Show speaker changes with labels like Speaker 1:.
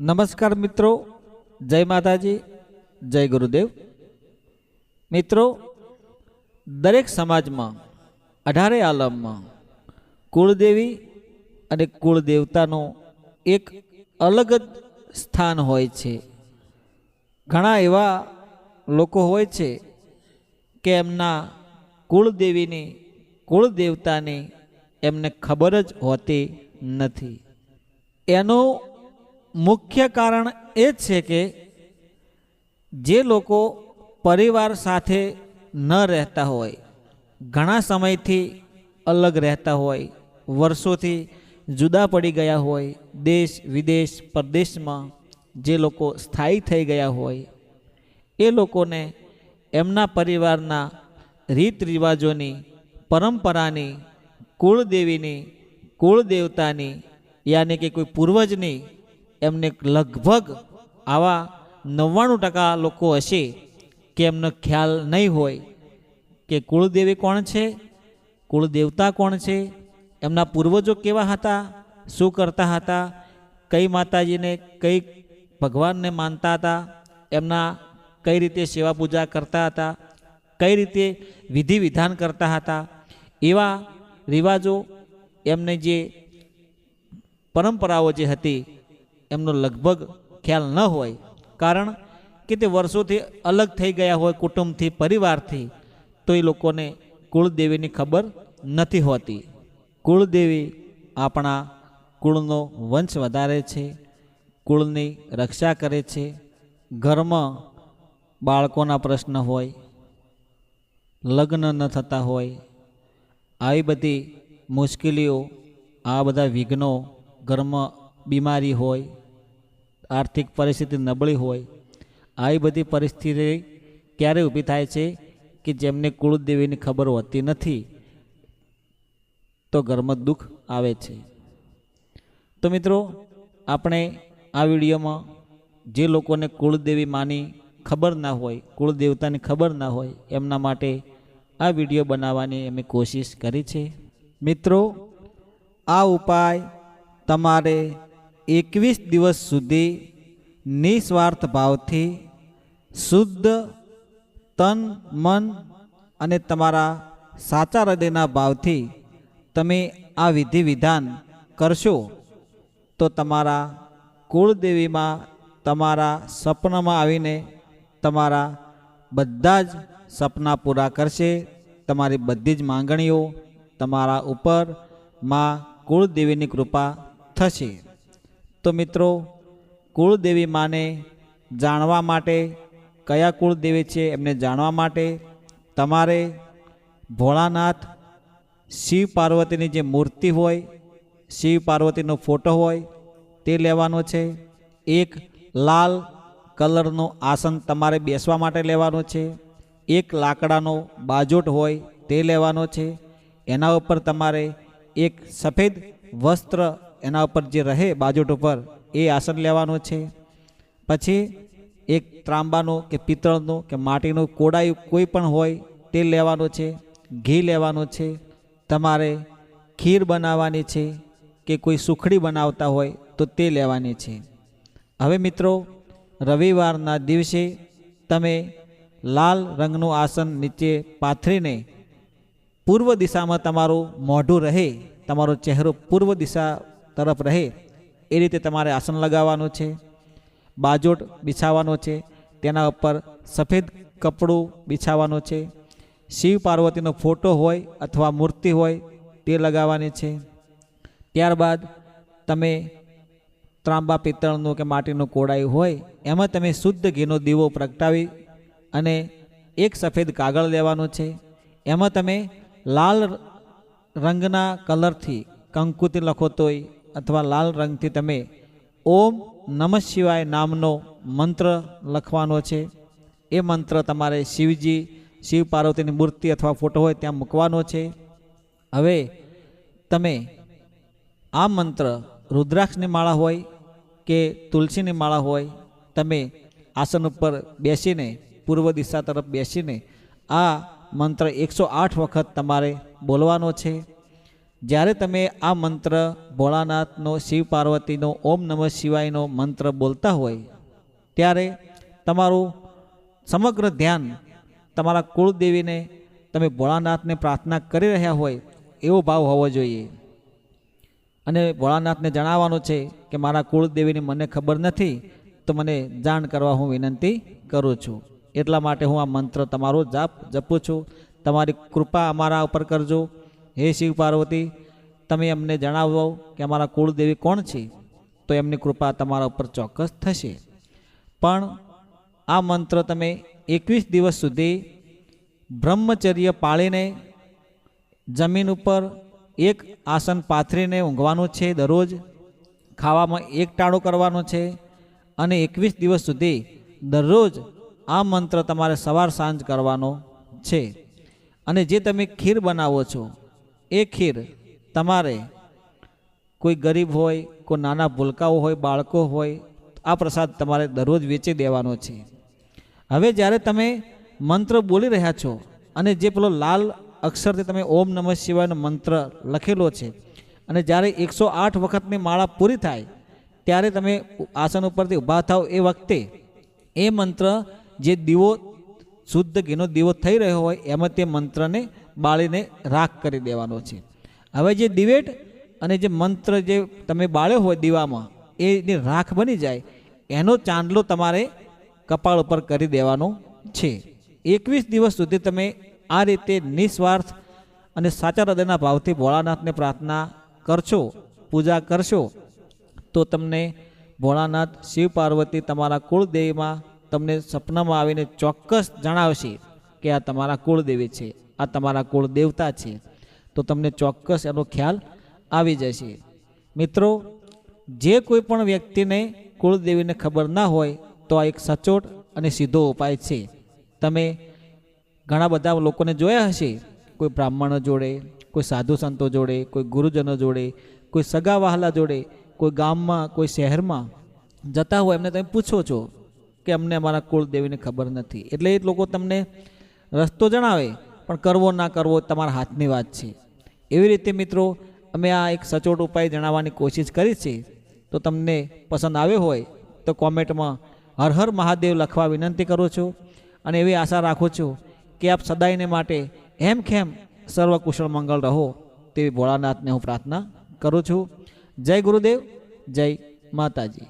Speaker 1: નમસ્કાર મિત્રો, જય માતાજી, જય ગુરુદેવ. મિત્રો, દરેક સમાજમાં, અઢારે આલમમાં, કુળદેવી અને કુળદેવતાનું એક અલગ જ સ્થાન હોય છે. ઘણા એવા લોકો હોય છે કે એમના કુળદેવીની, કુળદેવતાની એમને ખબર જ હોતી નથી. એનું મુખ્ય કારણ એ છે કે જે લોકો પરિવાર સાથે ન રહેતા હોય, ઘણા સમયથી અલગ રહેતા હોય, વર્ષોથી જુદા પડી ગયા હોય, દેશ વિદેશ પરદેશમાં જે લોકો સ્થાયી થઈ ગયા હોય, એ લોકોને એમના પરિવારના રીત રિવાજોની, પરંપરાની, કુળદેવીની, કુળદેવતાની, યાની કે કોઈ પૂર્વજની એમને લગભગ આવા નવ્વાણું ટકા લોકો હશે કે એમનો ખ્યાલ નહીં હોય કે કુળદેવી કોણ છે, કુળદેવતા કોણ છે, એમના પૂર્વજો કેવા હતા, શું કરતા હતા, કઈ માતાજીને કઈ ભગવાનને માનતા હતા, એમના કઈ રીતે સેવા પૂજા કરતા હતા, કઈ રીતે વિધિ વિધાન કરતા હતા, એવા રિવાજો એમને જે પરંપરાઓ જે હતી એમનો લગભગ ખ્યાલ ન હોય. કારણ કે તે વર્ષોથી અલગ થઈ ગયા હોય કુટુંબથી, પરિવારથી, તો એ લોકોને કુળદેવીની ખબર નથી હોતી. કુળદેવી આપણા કુળનો વંશ વધારે છે, કુળની રક્ષા કરે છે. ઘરમાં બાળકોના પ્રશ્ન હોય, લગ્ન ન થતા હોય, આવી બધી મુશ્કેલીઓ, આ બધા વિઘ્નો ઘરમાં બીમારી હોય, આર્થિક પરિસ્થિતિ નબળી હોય આવી બધી પરિસ્થિતિ ક્યારે ઊભી થાય છે કે જેમને કુળદેવીની ખબર હોતી નથી, તો ઘરમાં દુઃખ આવે છે. તો મિત્રો, આપણે આ વિડીયોમાં જે લોકોને કુળદેવી માની ખબર ના હોય, કુળદેવતાની ખબર ના હોય, એમના માટે આ વીડિયો બનાવવાની અમે કોશિશ કરી છે. મિત્રો, આ ઉપાય તમારે એકવીસ દિવસ સુધી નિસ્વાર્થ ભાવથી શુદ્ધ, તન, મન અને તમારા સાચા હૃદયના ભાવથી તમે આ વિધિ વિધાન કરશો, તો તમારા કુળદેવીમાં, તમારા સપનામાં આવીને તમારા બધા જ સપના પૂરા કરશે. તમારી બધી જ માંગણીઓ તમારા ઉપરમાં કુળદેવીની કૃપા થશે. તો મિત્રો, કુળદેવી માને જાણવા માટે કયા કુળદેવી છે એમને જાણવા માટે તમારે ભોળાનાથ શિવ પાર્વતીની જે મૂર્તિ હોય, શિવ પાર્વતીનો ફોટો હોય, તે લેવાનો છે. એક લાલ કલરનું આસન તમારે બેસવા માટે લેવાનું છે. એક લાકડાનો બાજોટ હોય, તે લેવાનો છે. એના ઉપર તમારે એક સફેદ વસ્ત્ર એના ઉપર જે રહે બાજોટ ઉપર, એ આસન લેવાનું છે. પછી એક ત્રાંબાનું કે પિત્તળનું કે માટીનું કોડાયું કોઈ પણ હોય, તે લેવાનું છે, ઘી લેવાનું છે, તમારે ખીર બનાવવાની છે કે કોઈ સુખડી બનાવતા હોય, તો તે લેવાની છે. હવે મિત્રો, રવિવારના દિવસે તમે લાલ રંગનું આસન નીચે પાથરીને પૂર્વ દિશામાં તમારું મોઢું રહે, તમારો ચહેરો પૂર્વ દિશા તરફ રહે એ રીતે તમારે આસન લગાવવાનું છે, બાજોટ બિછાવવાનો છે, તેના ઉપર સફેદ કપડું બિછાવવાનું છે, શિવ પાર્વતીનો ફોટો હોય અથવા મૂર્તિ હોય તે લગાવવાની છે. ત્યારબાદ તમે ત્રાંબા પિત્તળનું કે માટીનું કોડાયું હોય એમાં તમે શુદ્ધ ઘીનો દીવો પ્રગટાવી અને એક સફેદ કાગળ લેવાનો છે. એમાં તમે લાલ રંગના કલરથી કંકુતિ લખો તોય અથવા લાલ રંગથી તમે ઓમ નમઃ શિવાય નામનો મંત્ર લખવાનો છે. એ મંત્ર તમારે શિવજી, શિવ પાર્વતીની મૂર્તિ અથવા ફોટો હોય ત્યાં મૂકવાનો છે. હવે તમે આ મંત્ર રુદ્રાક્ષની માળા હોય કે તુલસીની માળા હોય, તમે આસન ઉપર બેસીને, પૂર્વ દિશા તરફ બેસીને આ મંત્ર એકસો આઠ વખત તમારે બોલવાનો છે. જ્યારે તમે આ મંત્ર ભોળાનાથનો શિવ પાર્વતીનો ઓમ નમઃ શિવાયનો મંત્ર બોલતા હોય, ત્યારે તમારું સમગ્ર ધ્યાન તમારા કુળદેવીને, તમે ભોળાનાથને પ્રાર્થના કરી રહ્યા હોય, એવો ભાવ હોવો જોઈએ. અને ભોળાનાથને જણાવવાનું છે કે મારા કુળદેવીની મને ખબર નથી, તો મને જાણ કરવા હું વિનંતી કરું છું. એટલા માટે હું આ મંત્ર તમારો જાપ જપું છું. તમારી કૃપા અમારા ઉપર કરજો. હે શિવ પાર્વતી, તમે અમને જણાવો કે અમારા કુળદેવી કોણ છે? તો એમની કૃપા તમારા ઉપર ચોક્કસ થશે. પણ આ મંત્ર તમે એકવીસ દિવસ સુધી બ્રહ્મચર્ય પાળીને જમીન ઉપર એક આસન પાથરીને ઊંઘવાનું છે દરરોજ, ખાવામાં એક ટાળો કરવાનો છે અને એકવીસ દિવસ સુધી દરરોજ આ મંત્ર તમારે સવાર સાંજ કરવાનો છે. અને જે તમે ખીર બનાવો છો એ ખીર તમારે. કોઈ ગરીબ હોય, કોઈ નાના ભૂલકાઓ હોય, બાળકો હોય, આ પ્રસાદ તમારે દરરોજ વેચી દેવાનો છે. હવે જ્યારે તમે મંત્ર બોલી રહ્યા છો અને જે પેલો લાલ અક્ષરથી તમે ઓમ નમઃ શિવાયનો મંત્ર લખેલો છે અને જ્યારે એકસો આઠ વખતની માળા પૂરી થાય, ત્યારે તમે આસન ઉપરથી ઊભા થાવ એ વખતે, એ મંત્ર જે દીવો, શુદ્ધ ઘીનો દીવો થઈ રહ્યો હોય, એમાં તે મંત્રને બાળીને રાખ કરી દેવાનો છે. હવે જે દિવેટ અને જે મંત્ર જે તમે બાળ્યો હોય દીવામાં, એની રાખ બની જાય, એનો ચાંદલો તમારે કપાળ ઉપર કરી દેવાનો છે. એકવીસ દિવસ સુધી તમે આ રીતે નિસ્વાર્થ અને સાચા હૃદયના ભાવથી ભોળાનાથને પ્રાર્થના કરશો, પૂજા કરશો, તો તમને ભોળાનાથ શિવ પાર્વતી તમારા કુળદેવીમાં તમને સપનામાં આવીને ચોક્કસ જણાવશે કે આ તમારા કુળદેવી છે. આ તમારા કુળ દેવતા છે. તો તમને ચોક્કસ એનો ખ્યાલ આવી જશે. મિત્રો, જે કોઈ પણ વ્યક્તિને કુળદેવીને ખબર ના હોય, તો આ એક સચોટ અને સીધો ઉપાય છે. તમે ઘણા બધા લોકોને જોયા હશે. કોઈ બ્રાહ્મણો જોડે, કોઈ સાધુ સંતો જોડે, કોઈ ગુરુજનો જોડે, કોઈ સગા વહાલા જોડે, કોઈ ગામમાં, કોઈ શહેરમાં જતા હોય, એમને તમે પૂછો છો કે અમને અમારા કુળદેવીને ખબર નથી. એટલે એ લોકો તમને રસ્તો જણાવે પણ કરવો ના કરવો તમારા હાથની વાત છે. એવી રીતે મિત્રો, અમે આ એક સચોટ ઉપાય જણાવવાની કોશિશ કરી છે. તો તમને પસંદ આવ્યો હોય તો કોમેન્ટમાં હર હર મહાદેવ લખવા વિનંતી કરું છું અને એવી આશા રાખું છું કે આપ સદાયને માટે હેમ ખેમ સર્વ મંગળ રહો તેવી ભોળાનાથને હું પ્રાર્થના કરું છું. જય ગુરુદેવ, જય માતાજી.